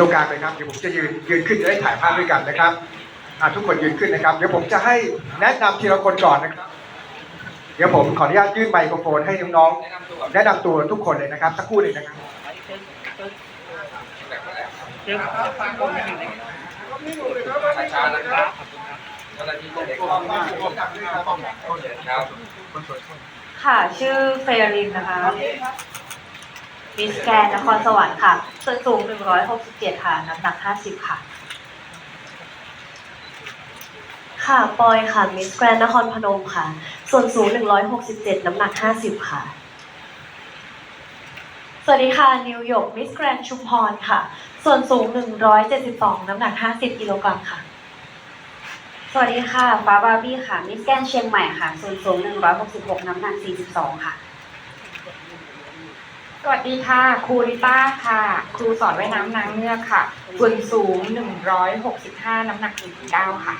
ตรงกลางเลยครับเดี๋ยวผมจะยืนยืนขึ้นจะได้ถ่ายภาพด้วยกันนะครับทุกคนยืนขึ้นนะครับ เดี๋ยวผมจะให้แนะนำทีละคนก่อนนะครับ เดี๋ยวผมขออนุญาตยื่นไมโครโฟนให้น้องๆแนะนำตัวทุกคนเลยนะครับสักครู่หนึ่งนะครับช้าๆนะครับเจ้าหน้าที่จะได้ข้อมูลครับค่ะ ชื่อเฟรรินนะคะ มิสแกรนนครสวรรค์ค่ะส่วนสูง 167 ค่ะ น้ำหนัก 50 ค่ะ ค่ะ ปอยค่ะ มิสแกรนนครพนมค่ะ ส่วนสูง 167 น้ำหนัก 50 ค่ะ สวัสดีค่ะ นิวยอร์ก มิสแกรนชุมพรค่ะ ส่วนสูง 172 น้ำหนัก 50 กิโลกรัมค่ะ สวัสดีค่ะ ฟ้าบาร์บี้ค่ะ มิสแกนเชียงใหม่ค่ะ ส่วนสูง 166 น้ำหนัก 42 ค่ะ สวัสดีค่ะ ครูริต้าค่ะ ครูสอนว่ายน้ำนางเงือกค่ะส่วนสูง 165 น้ำหนัก49ค่ะ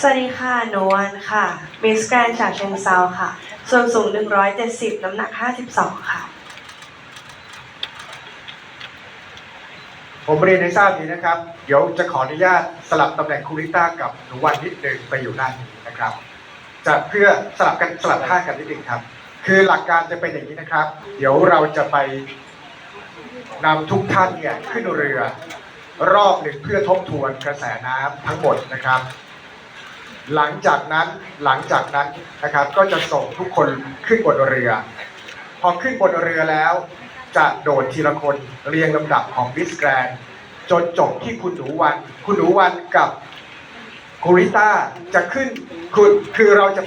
สวัสดีค่ะโนวันค่ะมิสแกรนจากเชียงเซาค่ะ ส่วนสูง 170 น้ำหนัก 52 ค่ะ ผมเรียนให้ทราบนี้นะครับ เดี๋ยวจะขออนุญาตสลับตำแหน่งคูริต้ากับหนูวันนิดหนึ่งไปอยู่ด้านนี้นะครับ จะเพื่อสลับกันสลับข้างกันนิดหนึ่งครับ คือหลักการจะเป็นอย่างนี้นะครับ เดี๋ยวเราจะไปนำทุกท่านเนี่ยขึ้นเรือ รอบหนึ่งเพื่อทบทวนกระแสน้ำทั้งหมดนะครับ หลังจากนั้นหลังจากนั้นนะครับก็จะส่งทุกคนขึ้นบนเรือ พอขึ้นบนเรือแล้ว จะโดดทีละคนเรียงลำดับของบิสแกรนจนจบที่คุณหนูวัน คุณหนูวันกับคูริต้าจะขึ้นคือคือเราจะ